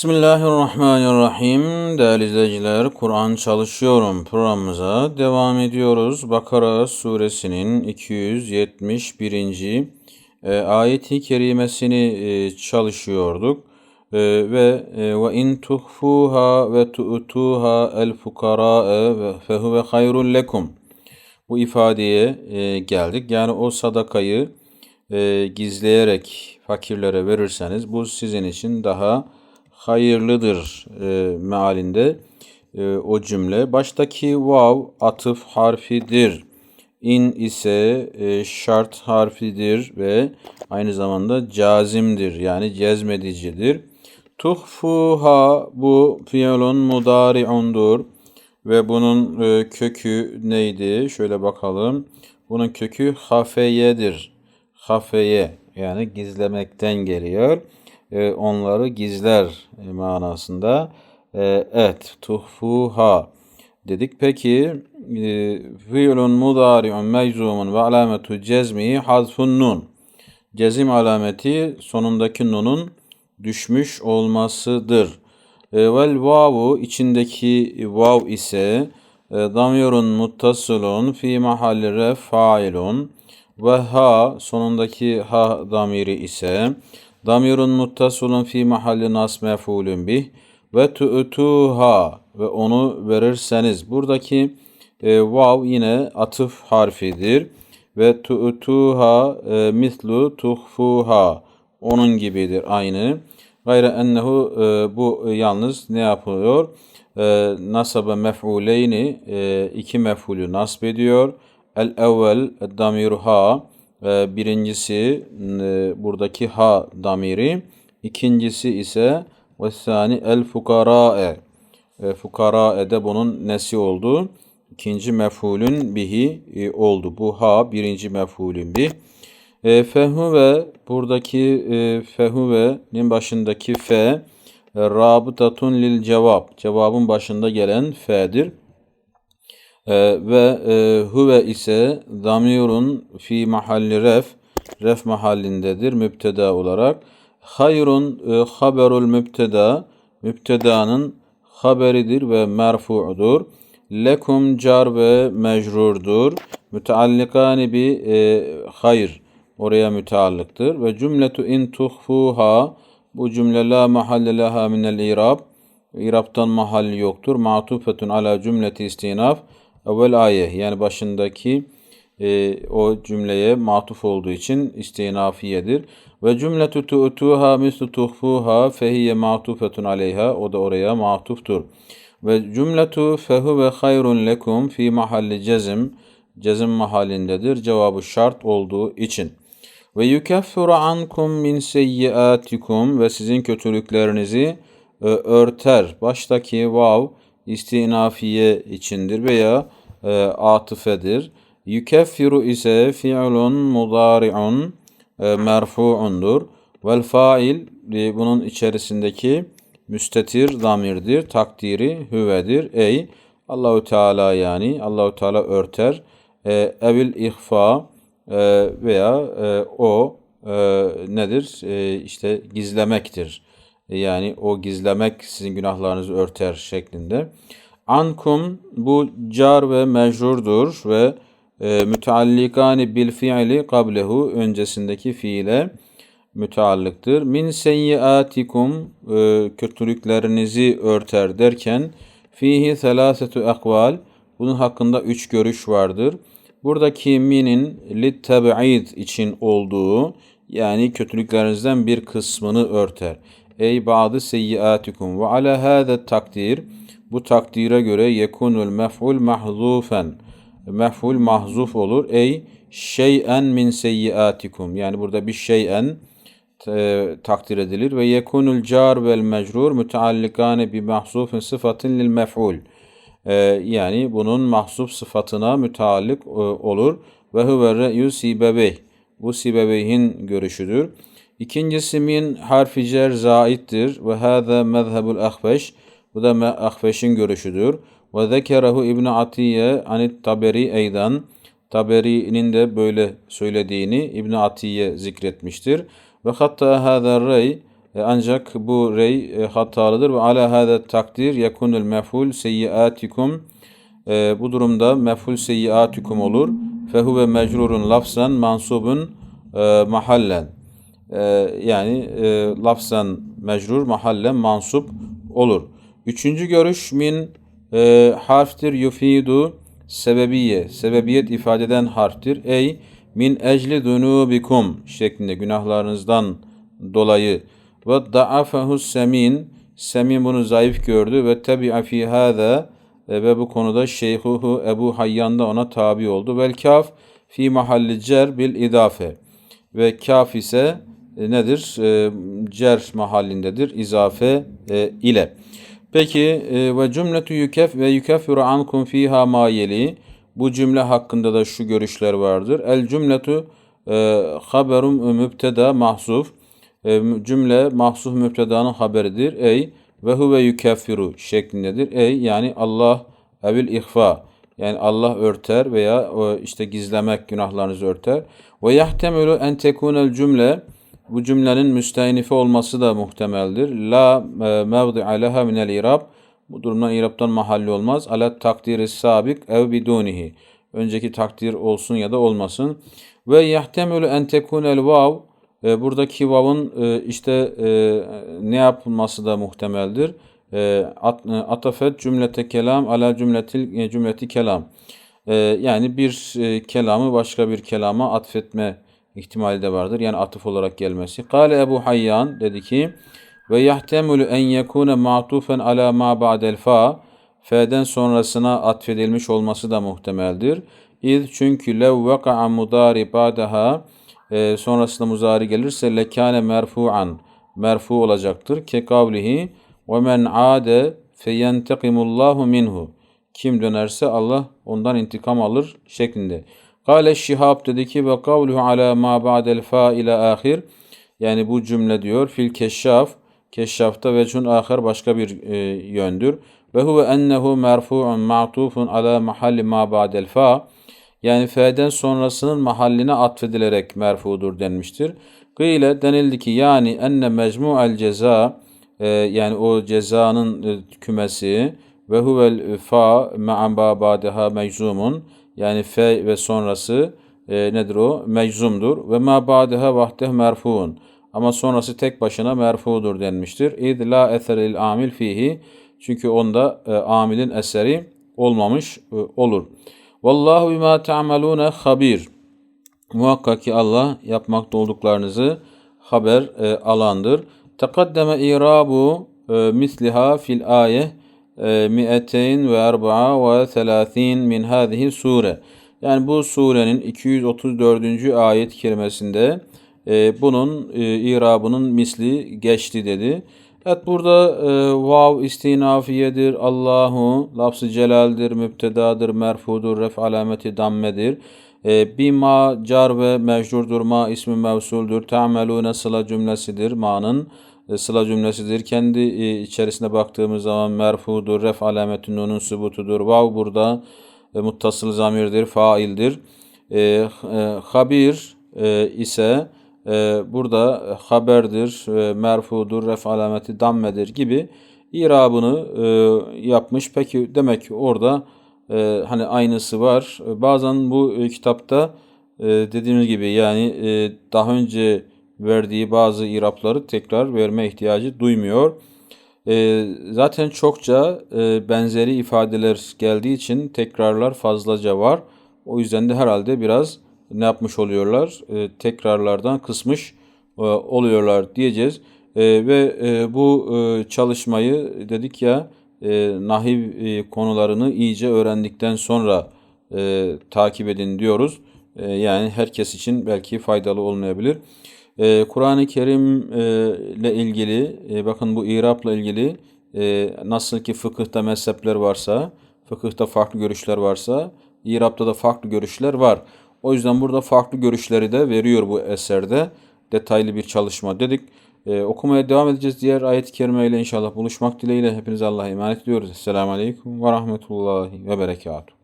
Bismillahirrahmanirrahim. Değerli izleyiciler, Kur'an çalışıyorum programımıza devam ediyoruz. Bakara suresinin 271. E, ayeti kerimesini e, çalışıyorduk. E, ve ve in tuhfuha ve tu'tuha el fukara'e fehuve hayrun lekum. Bu ifadeye geldik. Yani o sadakayı gizleyerek fakirlere verirseniz bu sizin için daha hayırlıdır e, mealinde e, o cümle. Baştaki vav atıf harfidir. İn ise e, şart harfidir ve aynı zamanda cazimdir yani cezmedicidir. Tuhfuha bu fiilun mudari'undur ve bunun e, kökü neydi? Şöyle bakalım. Bunun kökü hafeyedir. Hafeye yani gizlemekten geliyor e, onları gizler e, manasında. E, et tuhfuha dedik. Peki e, fiilun mudari'un meczumun ve alametu cezmihi hazfun nun. Cezim alameti sonundaki nunun düşmüş olmasıdır. E, vel vavu içindeki vav ise e, damirun muttasilun fi mahalli failun ve ha sonundaki ha damiri ise Damirun muttasulun fi mahalli nas mef'ulun bih ve tu'tuha ve onu verirseniz buradaki e, vav yine atıf harfidir ve tu'tuha e, mislu tuhfuha onun gibidir aynı. Gayre ennehu e, bu yalnız ne yapıyor? E, nasabe mef'uleyni e, iki mef'ulü nasb ediyor. El evvel damiruha e, birincisi e, buradaki ha damiri. ikincisi ise ve sani el fukara'e. E, fukara'e bunun nesi oldu? İkinci mef'ulün bihi e, oldu. Bu ha birinci mef'ulün bih. E, fehuve buradaki e, fehuve'nin başındaki fe e, rabıtatun lil cevap. Cevabın başında gelen fe'dir. Ee, ve e, huve ise damirun fi mahalli ref ref mahallindedir müpteda olarak. Hayrun e, haberul müpteda müptedanın haberidir ve merfu'dur. Lekum car ve mecrurdur. Müteallikani bi e, hayr oraya müteallıktır. Ve cümletu in tuhfuha bu cümle la mahalle laha minel irab. İrab'tan mahal yoktur. Ma'tufetun ala cümleti istinaf evvel ayet yani başındaki e, o cümleye matuf olduğu için istinafiyedir. Ve cümletu tu'tuha mislu tuhfuha fehiye matufetun aleyha o da oraya matuftur. Ve cümletu fehu ve hayrun lekum fi mahalli cezim cezim mahallindedir. Cevabı şart olduğu için. Ve yukeffiru ankum min seyyiatikum ve sizin kötülüklerinizi e, örter. Baştaki vav istinafiye içindir veya e, atıfedir. Yukeffiru ise fi'lun mudari'un e, merfu'undur. Vel fail e, bunun içerisindeki müstetir damirdir. Takdiri hüvedir. Ey Allahu Teala yani Allahu Teala örter. E, evil ihfa e, veya e, o e, nedir? E, işte gizlemektir. Yani o gizlemek sizin günahlarınızı örter şeklinde. Ankum bu car ve mecrurdur ve e, müteallikani bil fiili kablehu öncesindeki fiile müteallıktır. Min seyyiatikum e, kötülüklerinizi örter derken fihi selasetu akval bunun hakkında üç görüş vardır. Buradaki minin lit tab'id için olduğu yani kötülüklerinizden bir kısmını örter. Ey bazı seyyiatikum ve ala hâze takdir bu takdire göre yekunul mef'ul mahzufen. Mef'ul mahzuf olur. Ey şeyen min seyyiatikum. Yani burada bir şeyen e, takdir edilir ve yekunul car vel mecrur müteallikane bi mahzufin sıfatın lil mef'ul. E, yani bunun mahzuf sıfatına müteallik e, olur. Ve huve re'yu sibebeyh. Bu sibebeyhin görüşüdür. İkincisi min harfi cer zaittir ve hâzâ mezhebul ahveş. Bu da Ahveş'in görüşüdür. Ve zekerehu İbn Atiye anit Taberi eydan. Taberi'nin de böyle söylediğini İbn Atiye zikretmiştir. Ve hatta hâzâ rey E, ancak bu rey e, hatalıdır ve ala hada takdir yekunul mef'ul seyyiatikum e, bu durumda mef'ul seyyiatikum olur. Fehuve mecrurun lafzan mansubun e, mahallen. Yani lafzan mecrur mahallen mansup olur. Üçüncü görüş min e, harftir yufidu sebebiye. Sebebiyet ifade eden harftir. Ey min ecli dunubikum şeklinde günahlarınızdan dolayı ve da'afahu semin semin bunu zayıf gördü ve tebi'a fi hâzâ e, ve bu konuda şeyhuhu Ebu Hayyan da ona tabi oldu. Vel kaf fi mahalli cer bil idafe ve kaf ise e, nedir? E, cer mahallindedir izafe e, ile. Peki e, ve cümletu yukef ve yukeffiru ankum fiha ma. Bu cümle hakkında da şu görüşler vardır. El cümletu e, haberum mübteda mahzuf. E, cümle mahzuf mübtedanın haberidir. Ey ve huve yukeffiru şeklindedir. Ey yani Allah evil ihfa. Yani Allah örter veya işte gizlemek günahlarınızı örter. Ve yahtemelu en tekunel cümle bu cümlenin müstehnifi olması da muhtemeldir. La e, mevdi'a leha minel irab. Bu durumdan iraptan mahalli olmaz. Ala takdiri sabik ev bidunihi. Önceki takdir olsun ya da olmasın. Ve yahtemelu en tekunel vav. E, buradaki vav'ın e, işte ne yapılması da muhtemeldir. Atafet cümlete kelam ala cümletil cümleti kelam. Yani bir kelamı başka bir kelama atfetme ihtimali de vardır. Yani atıf olarak gelmesi. Kale Ebu Hayyan dedi ki ve yahtemulu en yekune ma'tufen ala ma ba'del fa F'den sonrasına atfedilmiş olması da muhtemeldir. İz çünkü lev veka'a mudari ba'daha e, sonrasında muzari gelirse lekane merfu'an merfu olacaktır. Ke kavlihi ve men ade feyentekimullahu minhu kim dönerse Allah ondan intikam alır şeklinde. Kale Şihab dedi ki ve kavluhu ala ma ba'del fa ile ahir. Yani bu cümle diyor fil keşşaf. Keşşafta vecun ahir başka bir e, yöndür. Ve huve ennehu merfu'un ma'tufun ala mahalli ma ba'del fa. Yani f'den sonrasının mahalline atfedilerek merfudur denmiştir. Kıyle denildi ki yani enne mecmu'el ceza e, yani o cezanın e, kümesi ve huvel fa ma'an ba'daha meczumun yani fe ve sonrası e, nedir o? Meczumdur. Ve ma ba'deha vahdeh merfuun. Ama sonrası tek başına merfudur denmiştir. İd la eseril amil fihi. Çünkü onda e, amilin eseri olmamış e, olur. Vallahu bima ta'malune habir. Muhakkak ki Allah yapmakta olduklarınızı haber e, alandır. Tekaddeme irabu e, misliha fil ayeh mi'eteyn ve erba'a ve thelâthîn min hâzihi sure. Yani bu surenin 234. ayet kelimesinde e, bunun e, irabının misli geçti dedi. Evet burada e, vav istinafiyedir, Allahu, lafzı celaldir, müptedadır, merfudur, ref alameti dammedir. E, bima car ve mecrurdur, ma ismi mevsuldür, ta'melune sıla cümlesidir, ma'nın e, sıla cümlesidir. Kendi e, içerisine baktığımız zaman merfudur, ref alametün nunun subutudur. Vav burada e, muttasıl zamirdir, faildir. E, e, habir e, ise e, burada haberdir, e, merfudur, ref alameti dammedir gibi irabını e, yapmış. Peki demek ki orada e, hani aynısı var. Bazen bu e, kitapta e, dediğimiz gibi yani e, daha önce verdiği bazı irapları tekrar verme ihtiyacı duymuyor. E, zaten çokça e, benzeri ifadeler geldiği için tekrarlar fazlaca var. O yüzden de herhalde biraz ne yapmış oluyorlar? E, tekrarlardan kısmış e, oluyorlar diyeceğiz. E, ve e, bu e, çalışmayı dedik ya e, nahiv e, konularını iyice öğrendikten sonra e, takip edin diyoruz. E, yani herkes için belki faydalı olmayabilir. Ee, Kur'an-ı Kerim e, ile ilgili, e, bakın bu İrab'la ilgili e, nasıl ki fıkıhta mezhepler varsa, fıkıhta farklı görüşler varsa, İrab'da da farklı görüşler var. O yüzden burada farklı görüşleri de veriyor bu eserde. Detaylı bir çalışma dedik. Ee, okumaya devam edeceğiz. Diğer ayet-i kerime ile inşallah buluşmak dileğiyle hepinize Allah'a emanet ediyoruz. Esselamu Aleyküm ve Rahmetullahi ve Berekatuhu.